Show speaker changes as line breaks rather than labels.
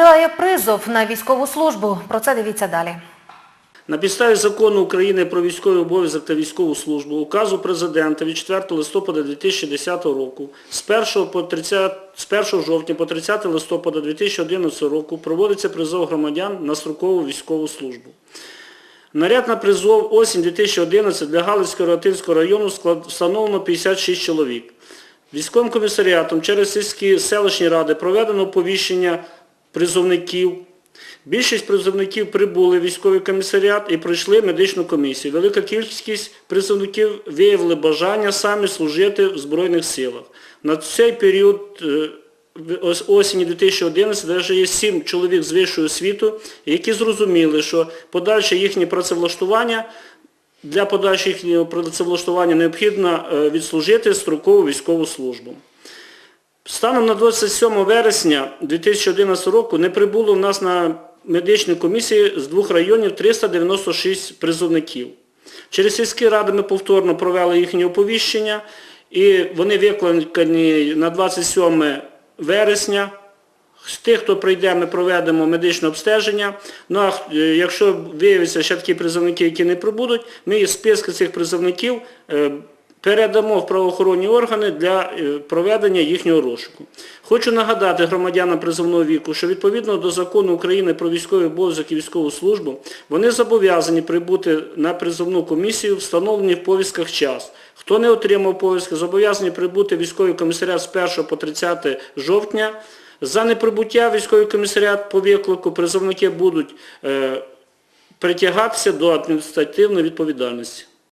Триває призов на військову службу. Про це дивіться далі.
На підставі закону України про військовий обов'язок та військову службу, указу президента від 4 листопада 2010 року, з 1, по 30, з 1 жовтня по 30 листопада 2011 року проводиться призов громадян на строкову військову службу. Наряд на призов осінь 2011 для Галицького Ротинського району встановлено 56 чоловік. Військовим комісаріатом через сільські селищні ради проведено оповіщення призовників. Більшість призовників прибули в військовий комісаріат і пройшли медичну комісію. Велика кількість призовників виявили бажання самі служити в Збройних силах. На цей період е, осені 2011 вже є сім чоловік з вищою освітою, які зрозуміли, що подальше їхнє працевлаштування для подальшого їхнього працевлаштування необхідно е, відслужити строкову військову службу. Станом на 27 вересня 2011 року не прибуло в нас на медичній комісії з двох районів 396 призовників. Через сільські ради ми повторно провели їхнє оповіщення і вони викликані на 27 вересня. З тих, хто прийде, ми проведемо медичне обстеження. Ну а е, якщо виявиться ще такі призовники, які не прибудуть, ми із списки цих призовників е, передамо в правоохоронні органи для е, проведення їхнього розшуку. Хочу нагадати громадянам призовного віку, що відповідно до закону України про військовий обов'язок і військову службу, вони зобов'язані прибути на призовну комісію, встановлений в повістках час. Хто не отримав повістки, зобов'язані прибути військовий комісаріат з 1 по 30 жовтня. За неприбуття військовий комісаріат по виклику призовники будуть е, притягатися до адміністративної відповідальності.